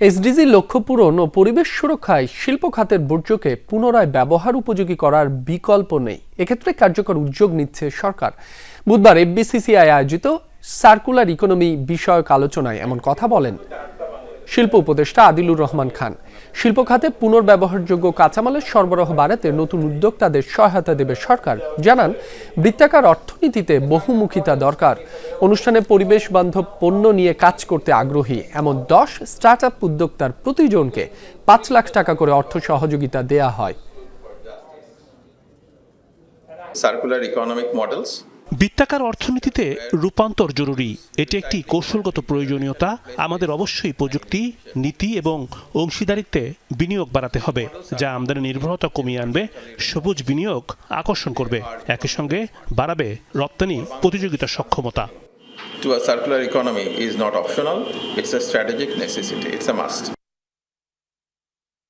SDG লক্ষ্য পূরণ ও পরিবেশ সুরক্ষায় শিল্প খাতের বর্জ্যকে পুনরায় ব্যবহার উপযোগী করার বিকল্প নেই। এক্ষেত্রে কার্যকর উদ্যোগ নিচ্ছে সরকার। বুধবার এফবিসিসিআই আয়োজিত সার্কুলার ইকোনমি বিষয়ক আলোচনায় এমন কথা বলেন শিল্প উপদেষ্টা আদিলুর রহমান খান। শিল্প খাতে পুনর্ব্যবহারযোগ্য কাঁচামালের সরবরাহ বাড়াতে নতুন উদ্যোক্তাদের সহায়তা দেবে সরকার। জানান, বৃত্তাকার অর্থনীতিতে বহুমুখিতা দরকার। অনুষ্ঠানে পরিবেশ বান্ধব পণ্য নিয়ে কাজ করতে আগ্রহী এমন দশ স্টার্ট আপ উদ্যোক্তার প্রতিজনকে পাঁচ লাখ টাকা করে অর্থ সহযোগিতা দেয়া হয়। Circular economic models বৃত্তাকার অর্থনীতিতে রূপান্তর জরুরি। এটি একটি কৌশলগত প্রয়োজনীয়তা। আমাদের অবশ্যই প্রযুক্তি নীতি এবং অংশীদারিত্বে বিনিয়োগ বাড়াতে হবে যা আমদানি নির্ভরতা কমিয়ে আনবে সবুজ বিনিয়োগ আকর্ষণ করবে। একই সঙ্গে বাড়াবে রপ্তানি প্রতিযোগিতা সক্ষমতা। To a circular economy is not optional, it's a strategic necessity, it's a must.